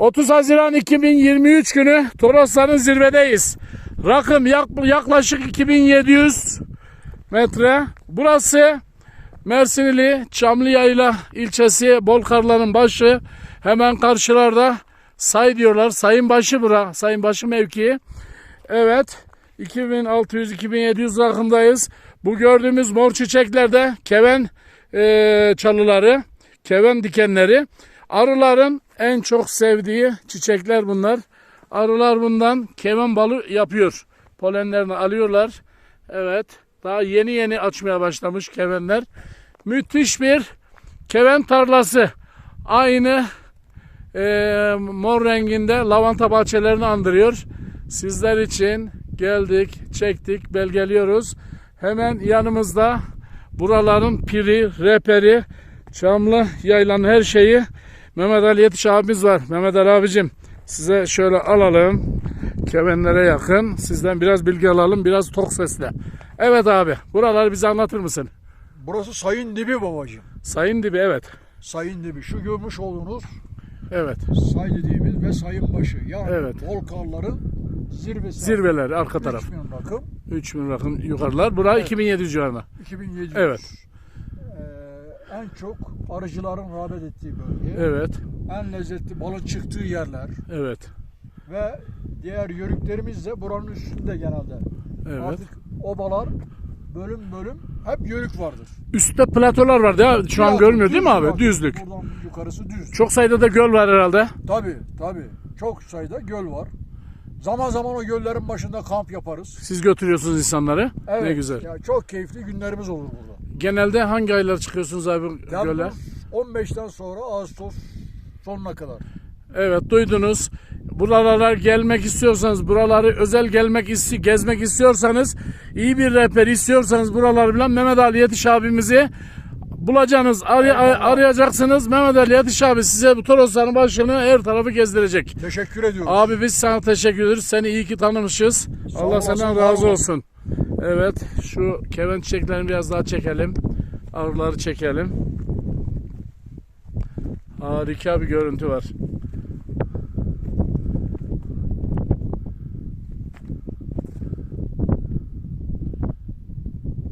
30 Haziran 2023 günü Torosların zirvedeyiz. Rakım yak- yaklaşık 2700 metre. Burası Mersinili Çamlıyayla ilçesi Bolkarların başı. Hemen karşılarda say diyorlar. Sayın başı bura. Sayın başı mevkii. Evet. 2600-2700 rakımdayız. Bu gördüğümüz mor çiçeklerde keven eee, çalıları, keven dikenleri. Arıların en çok sevdiği çiçekler bunlar. Arılar bundan keven balı yapıyor. Polenlerini alıyorlar. Evet. Daha yeni yeni açmaya başlamış kevenler. Müthiş bir keven tarlası. Aynı eee, mor renginde lavanta bahçelerini andırıyor. Sizler için geldik, çektik, belgeliyoruz. Hemen yanımızda buraların piri, reperi, Çamlı yaylanın her şeyi Mehmet Ali Yetiş abimiz var. Mehmet Ali abicim size şöyle alalım. Kevenlere yakın. Sizden biraz bilgi alalım. Biraz tok sesle. Evet abi. Buraları bize anlatır mısın? Burası sayın dibi babacığım. Sayın dibi evet. Sayın dibi. Şu görmüş olduğunuz Evet. say dediğimiz ve sayın başı. Yani Evet. Volkanların zirvesi. Zirveler arka taraf. 3000 rakım. 3000 rakım yukarılar. Bura 2700 civarında. 2700. Evet. En çok arıcıların rağbet ettiği bölge. Evet. En lezzetli balın çıktığı yerler. Evet. Ve diğer yörüklerimiz de buranın üstünde genelde. Evet. Artık obalar bölüm bölüm hep yörük vardır. Üstte platolar var ya şu an görmüyor değil mi abi? Düzlük. Buradan yukarısı düz. Çok sayıda da göl var herhalde. Tabii tabii. Çok sayıda göl var. Zaman zaman o göllerin başında kamp yaparız. Siz götürüyorsunuz insanları. Evet. Ne güzel. Ya çok keyifli günlerimiz olur burada. Genelde hangi aylar çıkıyorsunuz abi göle? Temmuz 15'ten sonra Ağustos sonuna kadar. Evet duydunuz. Buralara gelmek istiyorsanız, buraları özel gelmek isti gezmek istiyorsanız, iyi bir rehber istiyorsanız buraları bilen Mehmet Ali Yetiş abimizi bulacaksınız, aray- arayacaksınız. Mehmet Ali Yetiş abi size bu Torosların başını her tarafı gezdirecek. Teşekkür ediyorum. Abi biz sana teşekkür ederiz. Seni iyi ki tanımışız. Allah olasın, senden razı olsun. Evet, şu keven çiçeklerini biraz daha çekelim. Arıları çekelim. Harika bir görüntü var.